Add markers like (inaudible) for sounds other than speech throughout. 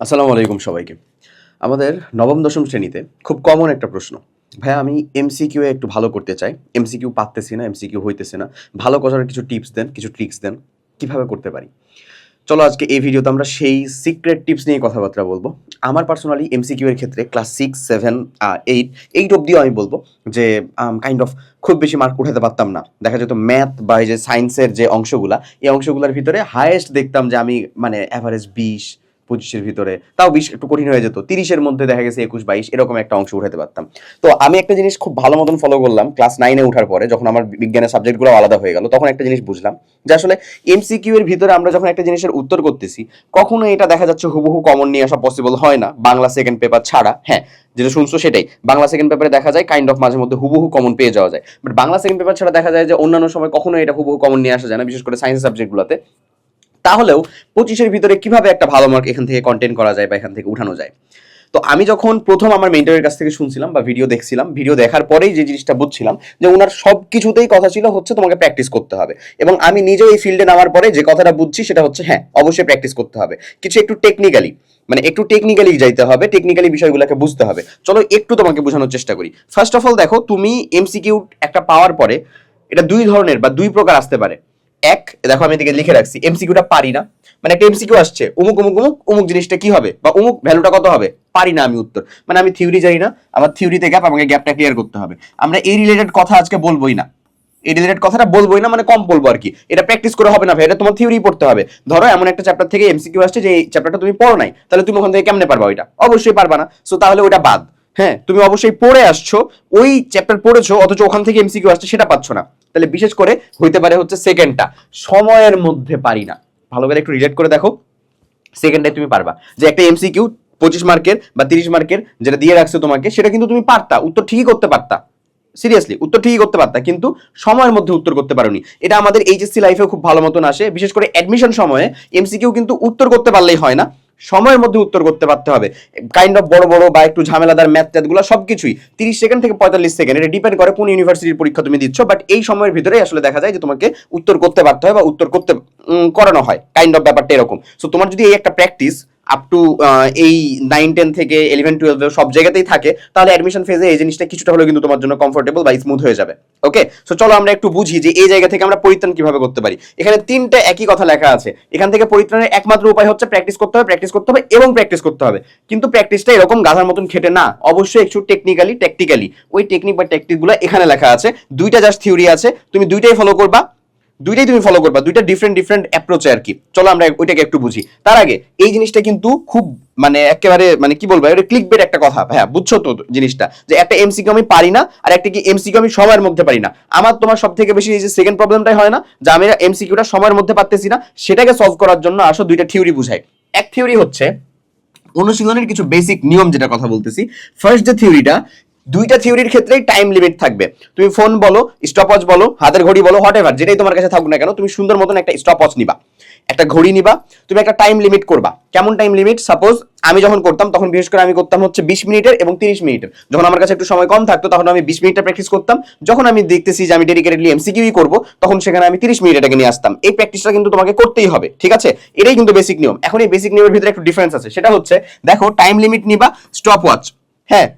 আসসালামু আলাইকুম সবাইকে। আমাদের নবম, দশম শ্রেণীতে খুব কমন একটা প্রশ্ন। ভাইয়া, আমি এমসিকিউ এ একটু ভালো করতে চাই। এমসিকিউ পারতেছি না এমসিকিউ হইতেছে না। ভালো করার কিছু টিপস দেন, কিছু ট্রিক্স দেন, কীভাবে করতে পারি? চলো আজকে এই ভিডিওতে আমরা সেই সিক্রেট টিপস নিয়ে কথাবার্তা বলব। আমার পার্সোনালি এমসিকিউ এর ক্ষেত্রে class six seven eight eight অব্দিও আমি বলব যে কাইন্ড অফ খুব বেশি মার্ক উঠাতে পারতাম না। দেখা যেত ম্যাথ বা এই যে সায়েন্সের যে অংশগুলা, এই অংশগুলোর ভিতরে হায়েস্ট দেখতাম যে আমি মানে অ্যাভারেজ বিশ পঁচিশের ভিতরে। তাও বিশ একটু কঠিন হয়ে যেত। তিরিশের মধ্যে দেখা গেছে একুশ, বাইশ, এরকম একটা অংশ উঠাতে পারতাম। তো আমি একটা জিনিস খুব ভালো মতন ফলো করলাম ক্লাস নাইনে ওঠার পরে, যখন আমার বিজ্ঞানের সাবজেক্টগুলো আলাদা হয়ে গেল, তখন একটা জিনিস বুঝলাম যে আসলে এমসিকিউ এর ভিতরে আমরা যখন একটা জিনিসের উত্তর করতেছি, কখনো এটা দেখা যাচ্ছে হুবহু কমন নিয়ে আসা পসিবল হয় না। বাংলা সেকেন্ড পেপার ছাড়া হ্যাঁ যেটা শুনছো সেটাই। বাংলা সেকেন্ড পেপারে দেখা যায় কাইন্ড অফ মাঝে মধ্যে হুবহু কমন পেয়ে যাওয়া যায়। বাট বাংলা সেকেন্ড পেপার ছাড়া দেখা যায় যে অন্যান্য সময় কখনো এটা হুবহু কমন নিয়ে আসা যায় না, বিশেষ করে সায়েন্স সাবজেক্টগুলোতে তাহলেও পঁচিশের ভিতরে কীভাবে একটা ভালো মার্ক এখান থেকে কন্টেন্ট করা যায় বা এখান থেকে উঠানো যায়? তো আমি যখন প্রথম আমার মেন্টরের কাছ থেকে শুনছিলাম বা ভিডিও দেখছিলাম ভিডিও দেখার পরেই যে জিনিসটা বুঝছিলাম যে ওনার সব কিছুতেই কথা ছিল হচ্ছে তোমাকে প্র্যাকটিস করতে হবে। এবং আমি নিজেও এই ফিল্ডে নামার পরে যে কথাটা বুঝছি সেটা হচ্ছে হ্যাঁ অবশ্যই প্র্যাকটিস করতে হবে। কিছু একটু টেকনিক্যালি মানে একটু টেকনিক্যালি যাইতে হবে টেকনিক্যালি বিষয়গুলোকে বুঝতে হবে। চলো একটু তোমাকে বোঝানোর চেষ্টা করি। ফার্স্ট অফ অল দেখো, তুমি এমসিকিউ একটা পাওয়ার পরে এটা দুই ধরনের বা দুই প্রকার আসতে পারে। এক, দেখো আমি এদিকে লিখে রাখছি এমসিকিউটা পারি না। মানে একটা এমসিকিউ আসছে, উমুক উমুক উমুক উমুক জিনিসটা কি হবে? বা উমুক ভ্যালুটা কত হবে? পারি না আমি উত্তর। মানে আমি থিওরি জানি না, আমার থিওরিতে গ্যাপ আমাকে গ্যাপটা ক্লিয়ার করতে হবে। আমরা এই রিলেটেড কথা আজকে বলবোই না। এই রিলেটেড কথাটা বলবোই না মানে কম বলব আর কি। এটা প্র্যাকটিস করে হবে না ভাই, এটা তোমার থিওরি পড়তে হবে। ধরো এমন একটা চ্যাপ্টার থেকে এমসিকিউ আসছে যে এই চ্যাপ্টারটা তুমি পড়ো নাই, তাহলে তুমি ওখান থেকে কেমনে পারবা ওইটা? অবশ্যই পারবা না। সো তাহলে ওইটা বাদ। হ্যাঁ তুমি অবশ্যই পড়ে আসছো, ওই চ্যাপ্টার পড়েছো, অথচ ওখান থেকে এমসিকিউ আসছে, সেটা পাচ্ছ না। তাহলে বিশেষ করে হইতে পারে হচ্ছে সেকেন্ডটা সময়ের মধ্যে পারি না। ভালো করে একটু রিলেট করে দেখো। সেকেন্ডে তুমি পারবা। যে একটা এমসিকিউ পঁচিশ মার্কের বা তিরিশ মার্কের যেটা দিয়ে রাখছে তোমাকে, সেটা কিন্তু তুমি পারতা। উত্তর ঠিকই করতে পারতা। সিরিয়াসলি উত্তর ঠিকই করতে পারতা, কিন্তু সময়ের মধ্যে উত্তর করতে পারোনি। এটা আমাদের এইচএসসি লাইফে খুব ভালো মতন আসে। বিশেষ করে অ্যাডমিশন সময়ে এমসিকিউ কিন্তু উত্তর করতে পারলেই হয় না। সময়ের মধ্যে উত্তর করতে পারতে হবে। কাইন্ড অফ বড় বড় বা একটু ঝামেলাদার ম্যাথ ট্যাথগুলো সব কিছুই তিরিশ সেকেন্ড থেকে পঁয়তাল্লিশ সেকেন্ড এটা ডিপেন্ড করে কোন ইউনিভার্সিটির পরীক্ষা তুমি দিচ্ছ বাট এই সময়ের ভিতরে আসলে দেখা যায় যে তোমাকে উত্তর করতে পারতে হয় বা উত্তর করতে করানো হয়। কাইন্ড অফ ব্যাপারটা এরকম। সো তোমার যদি এই একটা প্র্যাকটিস আপ টু এই নাইন টেন থেকে ইলেভেন টুয়েলভ সব জায়গাতেই থাকে, তাহলে অ্যাডমিশন ফেজে এই জিনিসটা কিছুটা হলেও কিন্তু তোমার জন্য কমফোর্টেবল বা স্মুথ হয়ে যাবে। ওকে সো চলো আমরা একটু বুঝি যে এই জায়গা থেকে আমরা পরিত্রাণ কীভাবে করতে পারি। এখানে তিনটা একই কথা লেখা আছে। এখান থেকে পরিত্রাণের একমাত্র উপায় হচ্ছে প্র্যাকটিস করতে হবে প্র্যাকটিস করতে হবে এবং প্র্যাকটিস করতে হবে। কিন্তু প্র্যাকটিসটা এরকম গাধার মতন খেটে না। অবশ্যই একটু টেকনিক্যালি ট্যাকটিক্যালি ওই টেকনিক বা ট্যাকটিকগুলো এখানে লেখা আছে। দুইটা জাস্ট থিওরি আছে। তুমি দুইটাই ফলো করবা। দুইটাই তুমি ফলো করবা, দুইটা ডিফারেন্ট ডিফারেন্ট অ্যাপ্রোচে আর কি চলো আমরা ওইটাকে একটু বুঝি। তার আগে, এই জিনিসটা কিন্তু খুব মানে একেবারে মানে কি বলব, এটা ক্লিক বেট একটা কথা। হ্যাঁ বুঝছ তো জিনিসটা, যে একটা এমসিকিউ আমি পারি না আর একটা কি এমসিকিউ আমি সময়ের মধ্যে পারি না। আমার তোমার সব থেকে বেশি এই যে সেকেন্ড প্রবলেমটাই হয় না, যে আমি এমসিকিউটা সময়ের মধ্যে পারতেছি না, সেটাকে সলভ করার জন্য আসো দুইটা থিওরি বুঝাই। এক থিওরি হচ্ছে, অনুশীলনের কিছু বেসিক নিয়ম যেটা কথা বলতেছি ফার্স্ট যে থিওরিটা দুইটা থিওরির ক্ষেত্রেই টাইম লিমিট থাকবে। তুমি ফোন বলো স্টপওয়াচ বলো, হাতের ঘড়ি বলো হোয়াট এভার যেটাই তোমার কাছে থাকুক না কেন, তুমি সুন্দর মতন একটা স্টপওয়াচ নিবা। একটা ঘড়ি নিবা, তুমি একটা টাইম লিমিট করবা। কেমন টাইম লিমিট সাপোজ আমি যখন করতাম, তখন বিশেষ করে আমি করতাম হচ্ছে বিশ মিনিটের এবং তিরিশ মিনিটের। যখন আমার কাছে একটু সময় কম থাকতো, তখন আমি বিশ মিনিটের প্র্যাকটিস করতাম। যখন আমি দেখতেছি যে আমি ডেডিকেটেডলি এমসিকিউই করব, তখন সেখানে আমি তিরিশ মিনিট এটাকে নিয়ে আসতাম। এই প্র্যাকটিসটা কিন্তু তোমাকে করতেই হবে, ঠিক আছে? এটাই কিন্তু বেসিক নিয়ম। এখন এই বেসিক নিয়মের ভিতরে একটু ডিফারেন্স আছে। সেটা হচ্ছে, দেখো টাইম লিমিট নিবা স্টপ ওয়াচ হ্যাঁ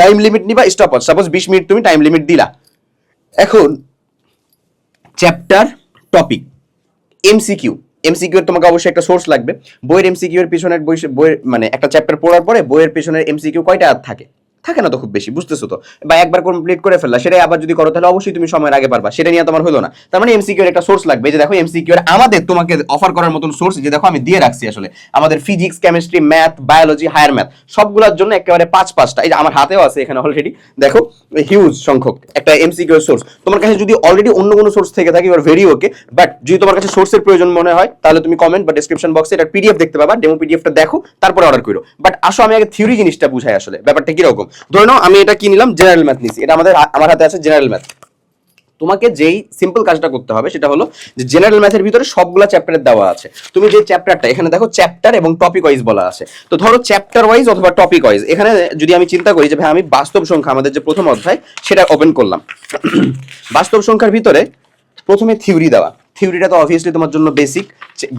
টাইম লিমিট নিবা স্টপ ওয়াচ সাপোজ বিশ মিনিট তুমি টাইম লিমিট দিলা। এখন চ্যাপ্টার টপিক এমসিকিউ এমসিকিউ তোমাকে অবশ্যই একটা সোর্স লাগবে। বইয়ের এমসিকিউ এর পিছনের বই বইয়ের মানে একটা চ্যাপ্টার পড়ার পরে বইয়ের পিছনের এমসিকিউ কয়টা আর থাকে? থাকে না তো খুব বেশি, বুঝতেছো তো? বা একবার কমপ্লিট করে ফেললা, সেটাই আবার যদি করো, তাহলে অবশ্যই তুমি সময়ের আগে পারবা। সেটা নিয়ে তোমার হলো না। তার মানে এমসিকিউ একটা সোর্স লাগবে যে দেখো এমসিকিউ আমাদের তোমাকে অফার করার মতন সোর্স যে দেখো আমি দিয়ে রাখছি আসলে। আমাদের physics chemistry math biology higher math সবগুলোর জন্য একেবারে পাঁচ পাঁচটা, এই যে আমার হাতেও আছে এখানে অলরেডি দেখো হিউজ সংখ্যক, একটা এমসিকিউ সোর্স তোমার কাছে যদি অলরেডি অন্য কোনো সোর্স থেকে থাকে ইউর ভেরি ওকে বাট যদি তোমার কাছে সোর্সের প্রয়োজন মনে হয়, তাহলে তুমি কমেন্ট বা ডেসক্রিপশন বক্সে এটা পিডিএফ দেখতে পাবা ডেমো পিডিএফটা দেখো, তারপরে অর্ডার করো বাট আসো, আমি আগে থিওরি জিনিসটা বুঝাই আসলে, ব্যাপারটা কীরকম? ধরে নাও, আমি এটা কি নিলাম? জেনারেল ম্যাথ নিছি। এটা আমাদের আমার হাতে আছে জেনারেল ম্যাথ তোমাকে যেই সিম্পল কাজটা করতে হবে, সেটা হলো যে জেনারেল ম্যাথের ভিতরে সবগুলা চ্যাপ্টারের দেওয়া আছে। তুমি যে চ্যাপ্টারটা এখানে দেখো চ্যাপ্টার এবং টপিক ওয়াইজ বলা আছে। তো ধরো চ্যাপ্টার ওয়াইজ অথবা টপিক ওয়াইজ এখানে যদি আমি চিন্তা করি যে, ভাই, আমি বাস্তব সংখ্যা আমাদের যে প্রথম অধ্যায়, সেটা ওপেন করলাম। (clears throat) বাস্তব সংখ্যার ভিতরে প্রথমে থিওরি দেওয়া। থিওরিটা তো অবভিয়াসলি তোমার জন্য বেসিক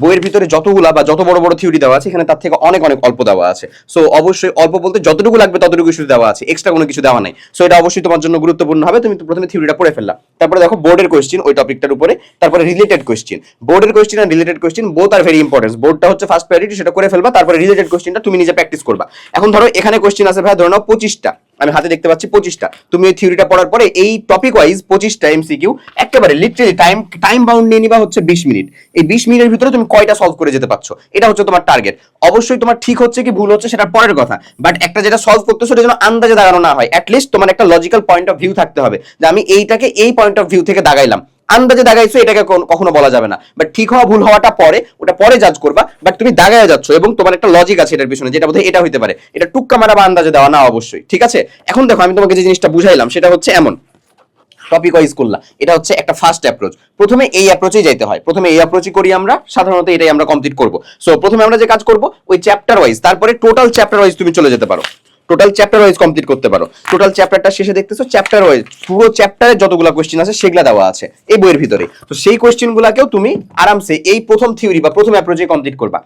বইয়ের ভিতরে যতগুলা বা যত বড় বড় থিওরি দেওয়া আছে, এখানে তার থেকে অনেক অনেক অল্প দেওয়া আছে। সো অবশ্যই অল্প বলতে যতটুকু লাগবে ততটুকু শুধু দেওয়া আছে। এক্সট্রা কোনো কিছু দেওয়া নাই। সো এটা অবশ্যই তোমার জন্য গুরুত্বপূর্ণ হবে। তুমি প্রথমে থিওরিটা পড়ে ফেললা। তারপরে দেখো বোর্ডের কোয়েশ্চেন ওই টপিকটার উপরে। তারপরে রিলেটেড কোয়েশ্চেন বোর্ডের question R related question both are very important বোর্ডটা হচ্ছে ফার্স্ট প্রায়োরিটি সেটা করে ফেলবা। তারপরে রিলেটেড কোয়েশ্চেনটা তুমি নিজে প্র্যাকটিস করবা। এখন ধরো, এখানে কোয়েশ্চেন আছে ভাই ধরো নাও পঁচিশটা। আমি হাতে দেখতে পাচ্ছি পঁচিশটা। তুমি ওই থিওরিটা পড়ার পরে এই টপিক ওয়াইজ পঁচিশটা এমসিকিউ একেবারে লিটারেলি টাইম টাইম বাউন্ড নিয়ে নিবা হচ্ছে বিশ মিনিট। এই বিশ মিনিটের ভিতরে তুমি কয়টা সলভ করে যেতে পারছ? এটা হচ্ছে তোমার টার্গেট অবশ্যই তোমার ঠিক হচ্ছে কি ভুল হচ্ছে সেটা পরের কথা। বাট একটা যেটা সলভ করতেছো সেটা যেন আন্দাজে দাগানো না হয়। অ্যাটলিস্ট তোমার একটা লজিক্যাল পয়েন্ট অফ ভিউ থাকতে হবে যে আমি এইটাকে এই পয়েন্ট অফ ভিউ থেকে দাগাইলাম। আন্দাজে দাগাইছো এটাকে কখনো বলা যাবে না। বাট ঠিক হওয়া, ভুল হওয়াটা পরে, ওটা পরে জাজ করবা। বাট তুমি দাগায় যাচ্ছ এবং তোমার একটা লজিক আছে এটার পিছনে, যেটা বোধহয় এটা হইতে পারে। এটা টুক্কা মারা বা আন্দাজে দেওয়া না অবশ্যই। ঠিক আছে? এখন দেখো, আমি তোমাকে যে জিনিসটা বুঝাইলাম সেটা হচ্ছে এমন। টপিক ওয়াইজ করলাম এটা হচ্ছে একটা ফার্স্ট অ্যাপ্রোচ প্রথমে এই অ্যাপ্রোচেই যাইতে হয়। প্রথমে এই অ্যাপ্রোচই করি আমরা, সাধারণত এটাই আমরা কমপ্লিট করব। সো প্রথমে আমরা যে কাজ করব, ওই চ্যাপ্টার ওয়াইজ তারপরে টোটাল চ্যাপ্টার ওয়াইজ তুমি চলে যেতে পারো। টোটাল চ্যাপ্টার ওয়াইজ কমপ্লিট করতে পারো। টোটাল চ্যাপ্টারটা শেষে দেখতেছো চ্যাপ্টার ওয়াইজ পুরো চ্যাপ্টারে যতগুলো কোশ্চেন আছে, সেগুলা দেওয়া আছে, এই বইয়ের ভিতরে তো সেই কোশ্চেনগুলোকেও তুমি আরামসে এই প্রথম থিওরি বা প্রথম অ্যাপ্রোচে কমপ্লিট করবা।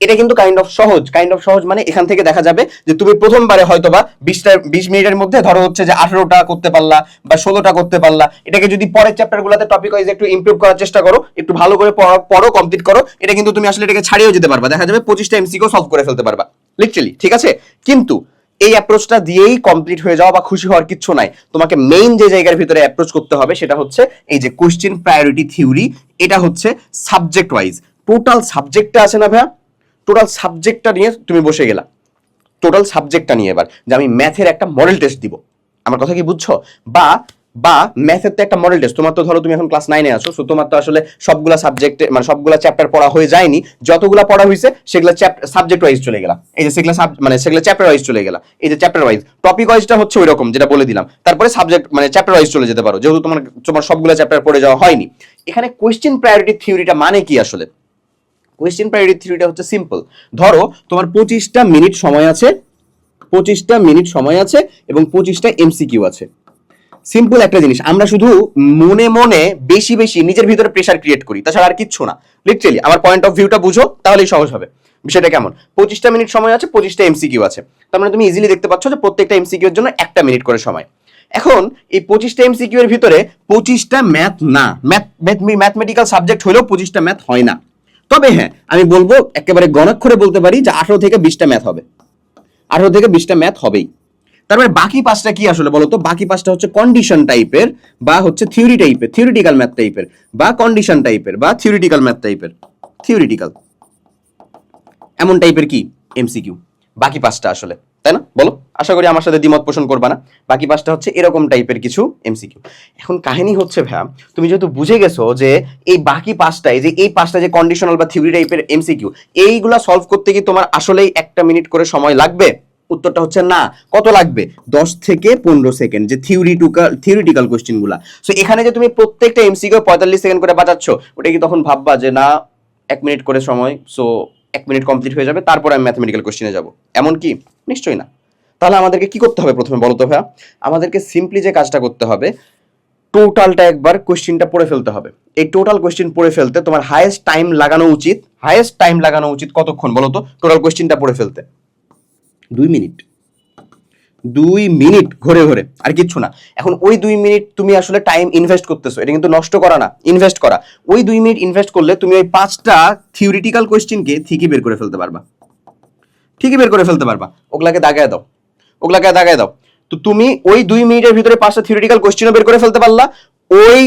এটা কিন্তু কাইন্ড অফ সহজ কাইন্ড অফ সহজ মানে এখান থেকে দেখা যাবে যে তুমি প্রথমবারে হয়তো বা বিশটা বিশ মিনিটের মধ্যে ধরো হচ্ছে যে আঠারোটা করতে পারলা বা ষোলোটা করতে পারলা। এটাকে যদি পরের চ্যাপ্টার গুলোতে টপিক ওয়াইজ একটু ইমপ্রুভ করার চেষ্টা করো, একটু ভালো করে পড়ো কমপ্লিট করো, এটা কিন্তু তুমি আসলে এটাকে ছাড়িয়েও যেতে পারবা। দেখা যাবে পঁচিশটা এমসিকেও সলভ করে ফেলতে পারবা। লিটারালি ঠিক আছে? কিন্তু এই অ্যাপ্রোচটা দিয়েই কমপ্লিট হয়ে যাওয়া বা খুশি হওয়ার কিচ্ছু নাই। তোমাকে মেইন যে জায়গার ভিতরে অ্যাপ্রোচ করতে হবে সেটা হচ্ছে এই যে কোশ্চেন প্রায়োরিটি থিওরি এটা হচ্ছে সাবজেক্ট ওয়াইজ টোটাল সাবজেক্টটা আছে না ভাইয়া? টোটাল সাবজেক্টটা নিয়ে তুমি বসে গেলা। টোটাল সাবজেক্টটা নিয়ে এবার, যে আমি ম্যাথের একটা মডেল টেস্ট দিব। আমার কথা কি বুঝছ? বা বা ম্যাথের তো একটা মডেল টেস্ট তোমার তো ধরো তুমি এখন ক্লাস নাইনে আছো সো তোমার তো আসলে সবগুলা সাবজেক্টে মানে সবগুলা চ্যাপ্টার পড়া হয়ে যায়নি। যতগুলা পড়া হয়েছে সেগুলো সাবজেক্ট ওয়াইজ চলে গেলাম এই যে সেগুলো মানে সেগুলো চ্যাপ্টার ওয়াইজ চলে গেলাম এই যে চ্যাপ্টার ওয়াইজ টপিক ওয়াইজটা হচ্ছে ওই রকম যেটা বলে দিলাম। তারপরে সাবজেক্ট মানে চ্যাপ্টার ওয়াইজ চলে যেতে পারো। যেহেতু তোমার তোমার সবগুলো চ্যাপ্টার পড়ে যাওয়া হয়নি। এখানে কোয়েশ্চেন প্রায়োরিটি থিওরিটা মানে কি আসলে? কোয়েশ্চেন প্রায়োরিটি থিওরিটা হচ্ছে সিম্পল ধরো, তোমার পঁচিশটা মিনিট সময় আছে, পঁচিশটা মিনিট সময় আছে এবং পঁচিশটা এমসিকিউ আছে। সিম্পল একটা জিনিস, আমরা শুধু মনে মনে বেশি বেশি নিজের ভিতরে প্রেশার ক্রিয়েট করি, তাছাড়া আর কিচ্ছু না। লিটারেলি আমার পয়েন্ট অফ ভিউটা বুঝো, তাহলেই সহজ হবে। বিষয়টা কেমন? পঁচিশটা মিনিট সময় আছে, পঁচিশটা এমসিকিউ আছে। তার মানে তুমি ইজিলি দেখতে পাচ্ছ যে প্রত্যেকটা এমসিকিউ এর জন্য একটা মিনিট করে সময়। এখন, এই পঁচিশটা এমসিকিউ এর ভিতরে পঁচিশটা ম্যাথ না। ম্যাথ ম্যাথমেটিক্যাল সাবজেক্ট হলেও পঁচিশটা ম্যাথ হয় না। তবে হ্যাঁ? আমি বলব একেবারে গণাক্ষরে বলতে পারি যে আঠারো থেকে বিশটা ম্যাথ হবে। আঠারো থেকে বিশটা ম্যাথ হবেই। তারপরে বাকি পাঁচটা কি আসলে বলতো? বাকি পাঁচটা হচ্ছে কন্ডিশন টাইপের বা হচ্ছে থিওরি টাইপের থিওরিটিক্যাল ম্যাথ টাইপের বা কন্ডিশন টাইপের বা থিওরিটিক্যাল ম্যাথ টাইপের থিওরিটিক্যাল এমন টাইপের কি? এমসিকিউ বাকি পাঁচটা আসলে, তাই না? বলো। আশা করি আমার সাথে দ্বিমত পোষণ করবা না। বাকি পাঁচটা হচ্ছে এরকম টাইপের কিছু এমসিকিউ এখন কাহিনী হচ্ছে ভ্যা তুমি যেহেতু বুঝে গেছো যে এই বাকি পাঁচটায়, যে এই পাঁচটা যে কন্ডিশনাল বা থিওরি টাইপের এমসিকিউ এইগুলা সলভ করতে কি তোমার আসলেই একটা মিনিট করে সময় লাগবে? উত্তরটা হচ্ছে না। কত লাগবে? দশ থেকে পনেরো সেকেন্ড যে থিওরিটিক্যাল থিওরিটিক্যাল কোশ্চেনগুলা সো এখানে যে তুমি প্রত্যেকটা এমসিকিউ পঁয়তাল্লিশ সেকেন্ড করে বাঁচাচ্ছ ওটা কি তখন ভাববা যে না, এক মিনিট করে সময় সো এক মিনিট কমপ্লিট হয়ে যাবে, তারপর আমি ম্যাথমেটিক্যাল কোশ্চেনে যাব। এমন কি? নিশ্চয়ই না। তাহলে আমাদেরকে কি করতে হবে প্রথমে বলো তো ভাইয়া? আমাদেরকে সিম্পলি যে কাজটা করতে হবে টোটালটা একবার কোশ্চেনটা পড়ে ফেলতে হবে। এই টোটাল কোশ্চেন পড়ে ফেলতে তোমার হাইয়েস্ট টাইম লাগানো উচিত। হাইয়েস্ট টাইম লাগানো উচিত কতক্ষণ বলো তো? টোটাল কোশ্চেনটা পড়ে ফেলতে। দুই মিনিট। দুই মিনিট ঘুরে ঘুরে, আর কিচ্ছু না। এখন ওই দুই মিনিট তুমি আসলে টাইম ইনভেস্ট করতেছো, এটা কিন্তু নষ্ট করা না ইনভেস্ট করা। ওই দুই মিনিট ইনভেস্ট করলে তুমি ওই পাঁচটা থিওরিটিক্যাল কোশ্চেনকে ঠিকই বের করে ফেলতে পারবা। ঠিকই বের করে ফেলতে পারবা। ওগুলাকে দাগায় দাও। ওগুলাকে দাগায় দাও। তো তুমি ওই দুই মিনিটের ভিতরে পাঁচটা থিওরিটিক্যাল কোশ্চেনও বের করে ফেলতে পারলা। ওই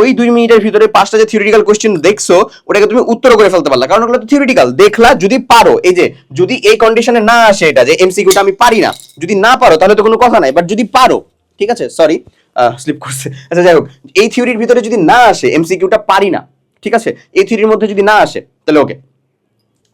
ওই দুই মিনিটের ভিতরে পাঁচটা যে থিওরিটিক্যাল কোশ্চেন দেখছ, ওটাকে তুমি উত্তর করে ফেলতে পারলা। কারণ ওগুলো তো থিওরিটিক্যাল দেখলা, যদি পারো, এই যে, যদি এই কন্ডিশনে না আসে এটা, যে এমসিকিউটা আমি পারি না, যদি না পারো, তাহলে তো কোনো কথা নাই। বাট যদি পারো, ঠিক আছে? সরি স্লিপ করছে। আচ্ছা যাই হোক, এই থিওরির ভিতরে যদি না আসে এমসিকিউটা পারি না, ঠিক আছে? এই থিওরির মধ্যে যদি না আসে, তাহলে ওকে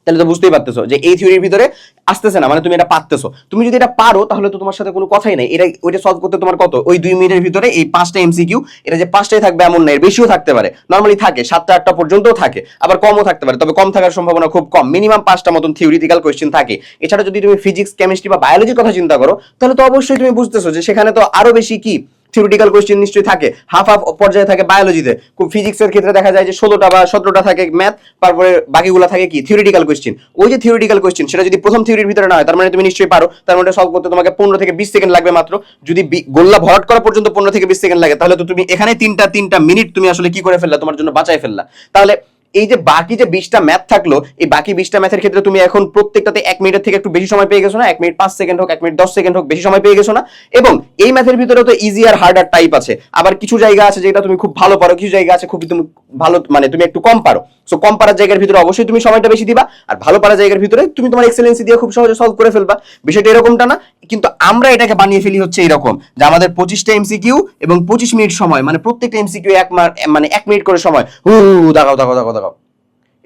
তাহলে তো বুঝতেই পারতেছো যে এই থিওরির ভিতরে আসতেছে না মানে তুমি এটা পারতেছো। তুমি যদি এটা পারো, তাহলে তো তোমার সাথে কোনো কথাই নাই। এটা ওইটা সলভ করতে তোমার কত? ওই দুই মিনিটের ভিতরে এই পাঁচটা এমসিকিউ এটা যে পাঁচটাই থাকবে এমন না, এর বেশিও থাকতে পারে। নর্মালি থাকে, সাতটা, আটটা পর্যন্তও থাকে, আবার কমও থাকতে পারে, তবে কম থাকার সম্ভাবনা খুব কম। মিনিমাম পাঁচটা মতন থিওরিটিক্যাল কোয়েশ্চেন থাকে। এছাড়া যদি তুমি ফিজিক্স কেমিস্ট্রি বা বায়োলজির কথা চিন্তা করো, তাহলে তো অবশ্যই তুমি বুঝতেছো যে সেখানে তো আরও বেশি কি? থিওরিটিক্যাল কোয়েশ্চেন নিশ্চয়ই থাকে। হাফ হাফ পর্যায়ে থাকে বায়োলজিতে ফিজিক্সের ক্ষেত্রে দেখা যায় যে ষোলোটা বা সতেরোটা থাকে ম্যাথ তারপরে বাকিগুলো থাকে কি? থিওরিটিক্যাল কোয়েশ্চেন ওই যে থিওরিটিক্যাল কোয়েশ্চেন সেটা যদি প্রথম থিওরির ভিতরে না হয়, তার মানে তুমি নিশ্চয়ই পারো। তার মানে সলভ করতে তোমাকে পনেরো থেকে বিশ সেকেন্ড লাগবে মাত্র। যদি গোল্লা ভরাট করা পর্যন্ত পনেরো থেকে বিশ সেকেন্ড লাগে, তাহলে তো তুমি এখানে তিনটা তিনটা মিনিট তুমি আসলে কি করে ফেললা? তোমার জন্য বাঁচাই ফেললা। তাহলে এই যে বাকি যে বিশটা ম্যাথ থাকল, এই বাকি বিশটা ম্যাথের ক্ষেত্রে তুমি এখন প্রত্যেকটাতে এক মিনিটের থেকে একটু বেশি সময় পেয়ে গেছো না? এক মিনিট পাঁচ সেকেন্ড হোক, এক মিনিট দশ সেকেন্ড হোক, বেশি সময় পেয়ে গেছো না? এবং এই ম্যাথের ভিতরে তো ইজি আর হার্ডার টাইপ আছে। আবার কিছু জায়গা আছে যেটা তুমি খুব ভালো পারো, কিছু জায়গা আছে খুব তুমি ভালো মানে তুমি একটু কম পারো। সো কম পারার জায়গার ভিতরে অবশ্যই তুমি সময়টা বেশি দিবা, আর ভালো পারার জায়গার ভিতরে তুমি তোমার এক্সেলেন্সি দিয়ে খুব সহজে সলভ করে ফেলবা। বিষয়টা এরকমটা না, কিন্তু আমরা এটাকে বানিয়ে ফেলি হচ্ছে এরকম, যে আমাদের পঁচিশটা এমসিকিউ এবং পঁচিশ মিনিট সময় মানে প্রত্যেকটা এমসিকিউ এক মানে এক মিনিট করে সময়। হু দাগাও দাগাও দাগাও দাগাও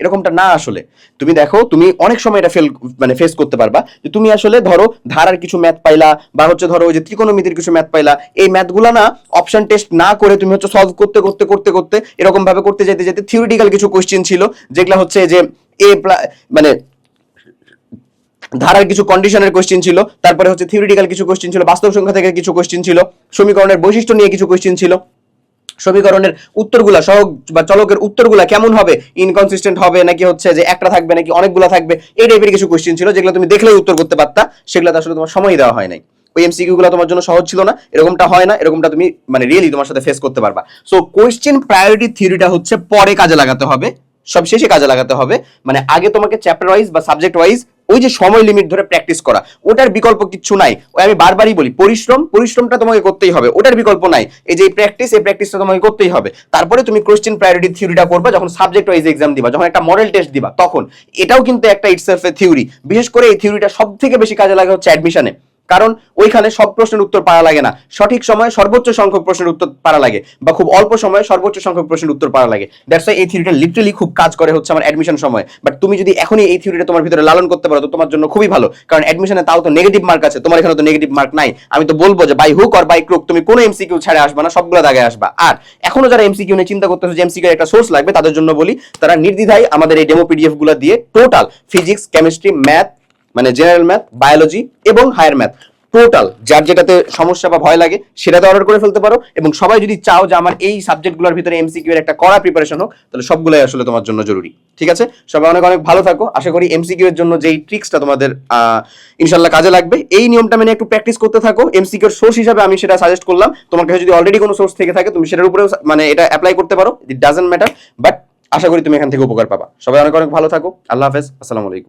এরকমটা না আসলে। তুমি দেখো, তুমি অনেক সময় এটা ফেল মানে ফেস করতে পারবা যে তুমি আসলে ধরো ধারার কিছু ম্যাথ পাইলা বা হচ্ছে ধরো ওই যে ত্রিকোণমিতির কিছু ম্যাথ পাইলা, এই ম্যাথগুলা না অপশন টেস্ট না করে তুমি হচ্ছে সলভ করতে করতে করতে করতে এরকম ভাবে করতে যেতে যেতে থিওরিটিক্যাল কিছু কোশ্চেন ছিল, যেগুলো হচ্ছে যে এ মানে ধারার কিছু কন্ডিশনের কোশ্চেন ছিল, তারপরে হচ্ছে থিওরিটিক্যাল কিছু কোশ্চেন ছিল, বাস্তব সংখ্যা থেকে কিছু কোশ্চেন ছিল, সমীকরণের বৈশিষ্ট্য নিয়ে কিছু কোশ্চেন ছিল। সমীকরণের উত্তরগুলা, সহগ বা চলকের উত্তরগুলা কেমন হবে? ইনকনসিস্টেন্ট হবে, নাকি হচ্ছে যে একটা থাকবে, নাকি অনেকগুলা থাকবে? এই টাইপের কিছু কোয়েশ্চেন ছিল, যেগুলো তুমি দেখলেই উত্তর করতে পারতা। সেগুলো আসলে তোমার সময় দেওয়া হয় নাই। ওই এমসিকিউ গুলো তোমার জন্য সহজ ছিল না। এরকমটা হয় না। এরকমটা তুমি মানে রিয়েলি তোমার সাথে ফেস করতে পারবা। সো কোয়েশ্চেন প্রায়োরিটি থিওরিটা হচ্ছে পরে কাজে লাগাতে হবে। সব শেষে কাজে লাগাতে হবে। মানে আগে তোমাকে চ্যাপ্টার ওয়াইজ বা সাবজেক্ট ওয়াইজ ওই যে সময় লিমিট ধরে প্র্যাকটিস করা। ওটার বিকল্প কিছু নাই। ওই আমি বারবারই বলি, পরিশ্রম, পরিশ্রমটা তোমাকে করতেই হবে। ওটার বিকল্প নাই। এই যে প্র্যাকটিস এই প্র্যাকটিসটা তোমাকে করতেই হবে। তারপরে তুমি কোশ্চেন প্রায়োরিটি থিওরিটা করবা, যখন সাবজেক্ট ওয়াইজ এক্সাম দিবা, যখন একটা মডেল টেস্ট দিবা, তখন। এটাও কিন্তু একটা ইটসেলফ এ থিওরি বিশেষ করে এই থিওরিটা সব থেকে বেশি কাজে লাগে হচ্ছে অ্যাডমিশনে কারণ ওইখানে সব প্রশ্নের উত্তর পারা লাগে না। সঠিক সময়ে সর্বোচ্চ সংখ্যক প্রশ্নের উত্তর পারা লাগে বা খুব অল্প সময়ে সর্বোচ্চ সংখ্যক প্রশ্নের উত্তর পারা লাগে। দ্যাটস এই থিওরিটা লিটারালি খুব কাজ করে হচ্ছে আমার অ্যাডমিশন সময়। বাট তুমি যদি এখনই এই থিওরিটা তোমার ভিতরে লালন করতে পারো, তো তোমার জন্য খুবই ভালো। কারণ অ্যাডমিশনে তাও তো নেগেটিভ মার্ক আছে, তোমার এখানে তো নেগেটিভ মার্ক নাই। আমি তো বলব যে by hook or by crook তুমি কোনো এমসিকিউ ছাড়ে আসবা না, সবগুলো দাগে আসবা। আর এখনও যারা এমসিকিউ নিয়ে চিন্তা করতেছো যে এমসিকিউ একটা সোর্স লাগবে, তাদের জন্য বলি, তারা নির্দ্বিধায় আমাদের এই ডেমো পিডিএফগুলো দিয়ে টোটাল ফিজিক্স কেমিস্ট্রি ম্যাথ মানে জেনারেল ম্যাথ বায়োলজি এবং হায়ার ম্যাথ টোটাল যার যেটাতে সমস্যা বা ভয় লাগে, সেটাতে অর্ডার করে ফেলতে পারো এবং সবাই যদি চাও যে আমার এই সাবজেক্টগুলোর ভিতরে এমসিকিউ এর একটা করা প্রিপারেশন হোক, তাহলে সবগুলোই আসলে তোমার জন্য জরুরি। ঠিক আছে? সবাই অনেক অনেক ভালো থাকো। আশা করি এমসিকিউ এর জন্য যেই ট্রিক্সটা তোমাদের ইনশাল্লাহ কাজে লাগবে, এই নিয়মটা মেনে একটু প্র্যাকটিস করতে থাকো। এমসিকিউ এর সোর্স হিসাবে আমি সেটা সাজেস্ট করলাম। তোমার কাছে যদি অলরেডি কোনো সোর্স থেকে থাকে, তুমি সেটার উপরেও মানে এটা অ্যাপ্লাই করতে পারো। ইট ডাজেন্ট ম্যাটার বাট আশা করি তুমি এখান থেকে উপকার পাবা। সবাই অনেক অনেক ভালো থাকো। আল্লাহ হাফেজ। আসসালামু আলাইকুম।